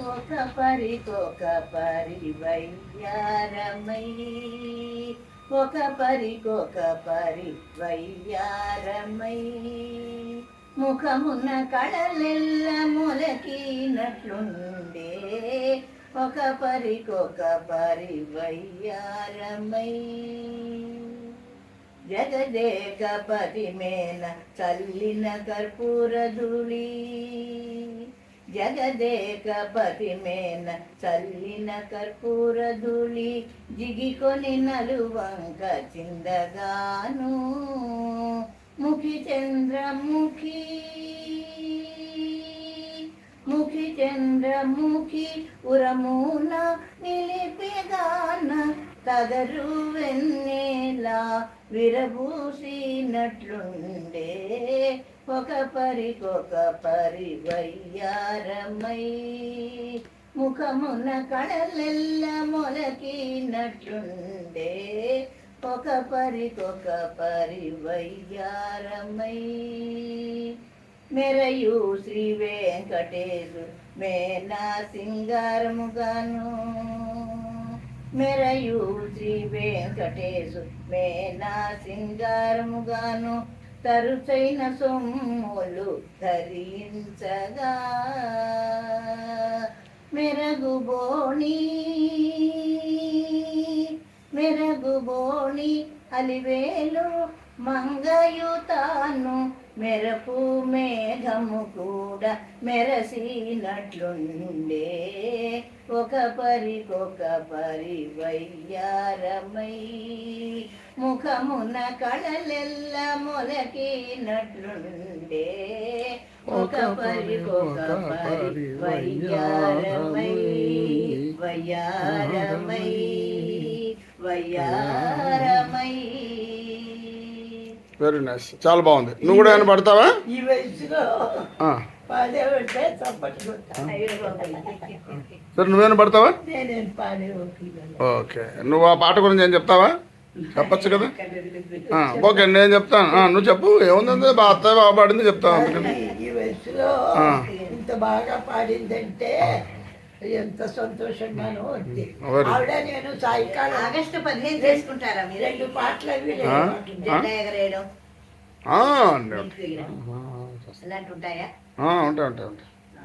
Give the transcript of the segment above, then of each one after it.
ఒక పరికొక పరి వయ్యారమై ఒక పరికొక పరి వయ్యారమై ముఖమున కళలెల్ల మొలకినట్లుండే. ఒక పరికొక పరి వయ్యారమై జగదేకపతి మేన చల్లిన కర్పూర ధూళీ జగదేకపతి మేన చల్లిన కర్పూర ధూళి జిగికొని నలువంక చిందగాను. ముఖి చంద్రముఖి ముఖి చంద్రముఖి ఉరమున నిలిపిగాన తగరు వెన్నే వెన్నెలా విరబూసినట్లుండే. ఒక పరికొక పరి వయ్యారమై. ముఖమున కళలెల్ల మొలకినట్లుండే. ఒక పరికొక పరి వయ్యారమై. మెరయు శ్రీ వెంకటేశు మేనా సింగారముగాను. మెరయు శ్రీ వెంకటేశు మేనా సింగారముగాను తరుచైన సొమ్ములు ధరించగా. మెరగుబోణి మెరగుబోణి అలివేలు మంగయుతా మెరపు మేఘము కూడా మెరసినట్లుండే. ఒక పరికొక పరి వయ్యారమై. ముఖమున కళలెల్ల మొలకినట్లుండే. ఒక పరికొక పరి వయ్యారమై. వయ్యారమై. వయ్యారమై. వెరీ నైస్ చాలా బాగుంది. నువ్వు కూడా ఏమైనా పడతావా? ఈ వయసులో చప్పట్లు సరే నువ్వేమైనా పడతావా? నేనేం పాడే ఓపికలు ఓకే. నువ్వు ఆ పాట గురించి ఏం చెప్తావా? చెప్పచ్చు కదా? ఓకే నేను చెప్తాను. నువ్వు చెప్పు. ఏముంది బా అత్త బాగా పాడింది చెప్తాను అందుకని. ఈ వయసులో. ఇంత బాగా పాడిందంటే ఎంత సంతోషంగానో ఉంది. ఆవిడ నేను సాయంకాలం ఆగస్టు పదిహేను చేసుకుంటారా మీరు? రెండు పాటలు అవి ఎగరేయడం. ఇలాంటి ఉంటాయా? ఆ, ఉంటాయి ఉంటాయి ఉంటాయి. ఆ,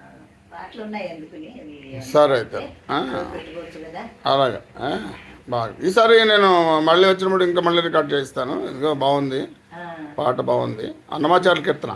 పాటలు ఉన్నాయి అందుకుని అవి సరే అయితే. ఆ, పెట్టుకోవచ్చు కదా. అలాగే. ఆ, బాగా. ఈసారి నేను మళ్ళీ వచ్చినప్పుడు ఇంకా మళ్ళీ రికార్డ్ చేయిస్తాను. ఇదిగో బాగుంది. ఆ, పాట బాగుంది. అన్నమాచార్య కీర్తన.